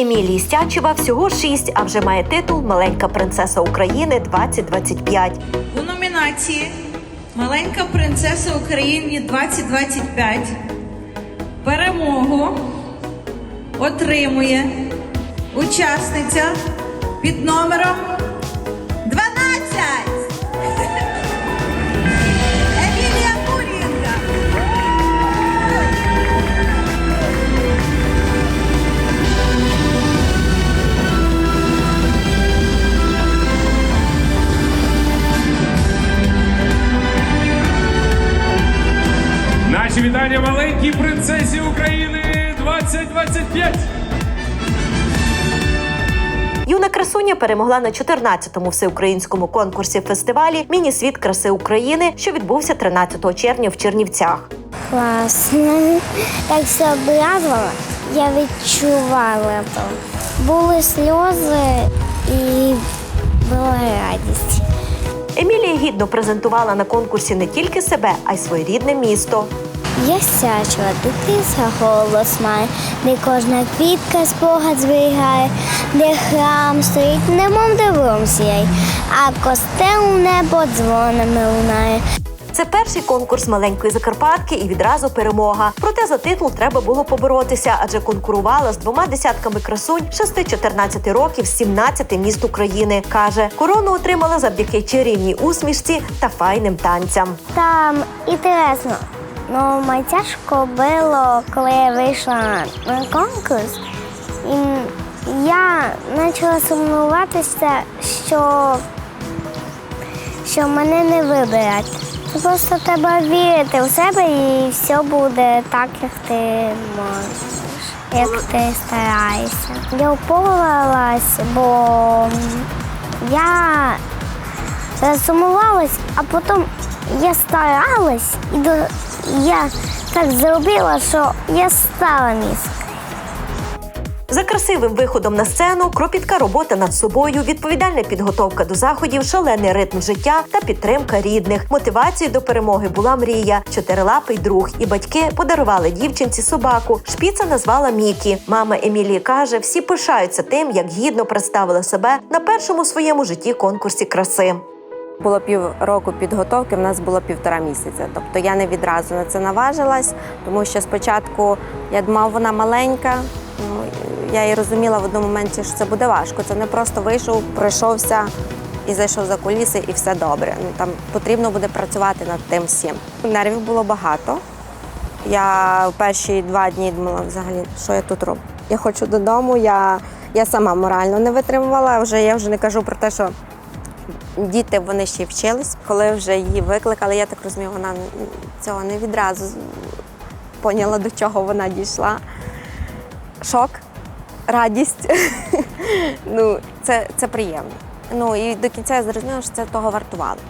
Емілії Стячева всього шість, а вже має титул Маленька принцеса України 2025. У номінації Маленька принцеса України 2025 перемогу отримує учасниця під номером Наші вітання маленькій принцесі України 2025! Юна красуня перемогла на 14-му всеукраїнському конкурсі фестивалі Міні-світ краси України, що відбувся 13 червня в Чернівцях. Класно. Так все образила, я відчувала то. Були сльози і була радість. Емілія гідно презентувала на конкурсі не тільки себе, а й своєрідне місто. Я сячила, дитинка голос має, де кожна квітка спогад зберігає, де храм стоїть, немов дивом сіяй, а костел небо дзвонами лунає. Це перший конкурс маленької Закарпатки і відразу перемога. Проте за титул треба було поборотися, адже конкурувала з двома десятками красунь 6-14 років з 17 міст України. каже, корону отримала завдяки чарівній усмішці та файним танцям. Там інтересно. Ну, мені тяжко було, коли я вийшла на конкурс. І я почала сумніватися, що, що мене не виберуть. Просто треба вірити в себе і все буде так, як ти можеш, як ти стараєшся. Я упоралась, бо я засумувалась, а потім я старалась і до... я так зробила, що я стала міскою. За красивим виходом на сцену, кропітка робота над собою, відповідальна підготовка до заходів, шалений ритм життя та підтримка рідних. Мотивацією до перемоги була мрія. Чотирилапий друг і батьки подарували дівчинці собаку. Шпіца назвала Мікі. Мама Емілії каже, всі пишаються тим, як гідно представила себе на першому своєму житті конкурсі краси. Було півроку підготовки, в нас було півтора місяця. Тобто я не відразу на це наважилась, тому що спочатку я думала, вона маленька. ну, Я і розуміла в одному моменті, що це буде важко. Це не просто вийшов, пройшовся і зайшов за куліси, і все добре. Ну там потрібно буде працювати над тим всім. Нервів було багато. Я в перші два дні думала, взагалі, що я тут роблю. Я хочу додому. Я, я сама морально не витримувала. Вже я вже не кажу про те, що діти вони ще вчились. Коли вже її викликали, я так розумію, вона цього не відразу поняла, до чого вона дійшла. Шок, радість. ну, це, це приємно. Ну і до кінця я зрозуміла, що це того вартувало.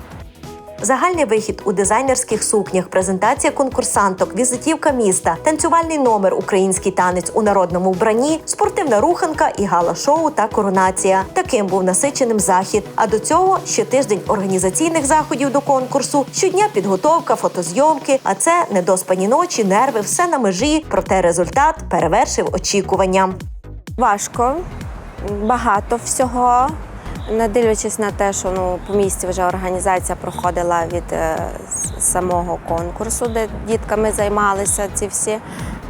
Загальний вихід у дизайнерських сукнях, презентація конкурсанток, візитівка міста, танцювальний номер Український танець у народному вбранні, спортивна руханка і гала-шоу та коронація. Таким був насиченим захід. А до цього ще тиждень організаційних заходів до конкурсу, щодня підготовка, фотозйомки. А це недоспані ночі, нерви, все на межі. Проте результат перевершив очікування. Важко, багато всього. Не дивлячись на те, що ну по місті вже організація проходила від е, самого конкурсу, де дітками займалися ці всі.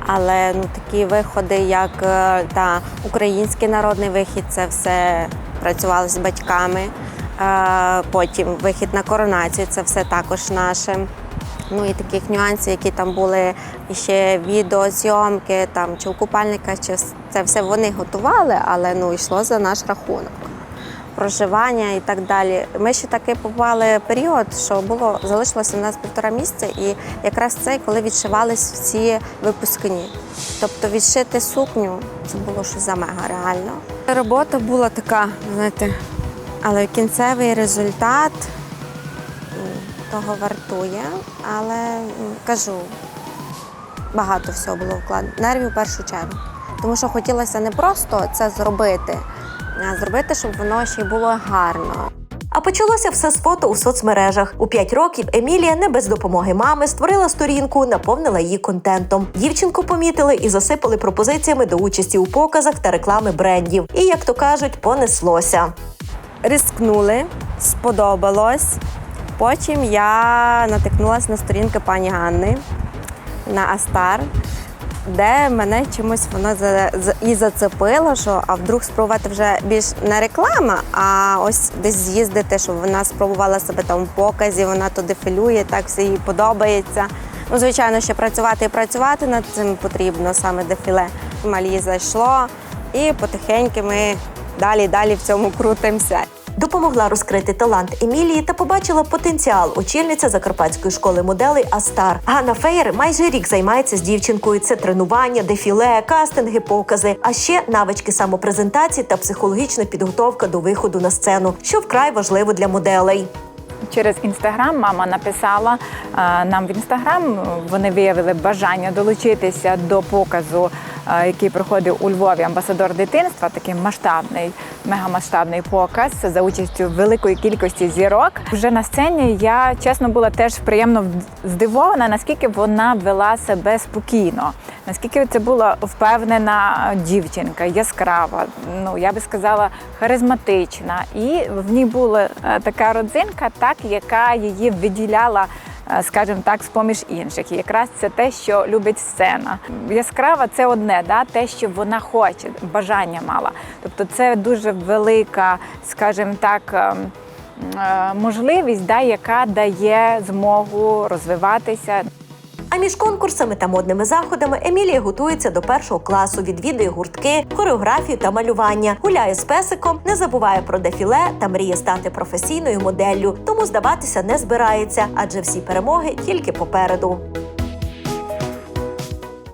Але ну такі виходи, як е, та український народний вихід, це все працювали з батьками. Е, потім вихід на коронацію, це все також наше. Ну і таких нюансів, які там були і ще відеозйомки, там чи у купальника, чи це все вони готували, але ну йшло за наш рахунок. Проживання і так далі. Ми ще таки попали період, що було залишилося у нас півтора місяця, і якраз цей, коли відшивались всі випускні. Тобто відшити сукню це було щось за мега реально. Робота була така, знаєте, але кінцевий результат того вартує. Але кажу, багато всього було вкладено. Нервів в першу чергу. Тому що хотілося не просто це зробити, зробити, щоб воно ще й було гарно. А почалося все з фото у соцмережах. У 5 років Емілія не без допомоги мами створила сторінку, наповнила її контентом. Дівчинку помітили і засипали пропозиціями до участі у показах та реклами брендів. І як то кажуть, понеслося. Рискнули, сподобалось. Потім я натикнулася на сторінки пані Ганни на Астар, де мене чимось воно за, за- і зацепило, що а вдруг спробувати вже більш не реклама, а ось десь з'їздити, щоб вона спробувала себе там в показі, вона то дефілює, так все їй подобається. Ну, звичайно, ще працювати і працювати над цим потрібно, саме дефіле. Малі зайшло, і потихеньки ми далі далі в цьому крутимося. Допомогла розкрити талант Емілії та побачила потенціал очільниця Закарпатської школи моделей Астар. Ганна Феєр майже рік займається з дівчинкою. Це тренування, дефіле, кастинги, покази, а ще навички самопрезентації та психологічна підготовка до виходу на сцену, що вкрай важливо для моделей. Через інстаграм мама написала е, нам в інстаграм. Вони виявили бажання долучитися до показу, який проходив у Львові амбасадор дитинства. Такий масштабний, мегамасштабний показ за участю великої кількості зірок. Вже на сцені я чесно була теж приємно здивована, наскільки вона вела себе спокійно, наскільки це була впевнена дівчинка, яскрава. Ну я би сказала, харизматична, і в ній була е, така родзинка, так яка її виділяла. Скажімо так, з поміж інших, і якраз це те, що любить сцена. Яскрава це одне, да, те, що вона хоче, бажання мала. Тобто, це дуже велика, скажімо так, ем, е, можливість, да, яка дає змогу розвиватися. А між конкурсами та модними заходами Емілія готується до першого класу, відвідує гуртки, хореографію та малювання, гуляє з песиком, не забуває про дефіле та мріє стати професійною моделлю. Тому здаватися не збирається, адже всі перемоги тільки попереду.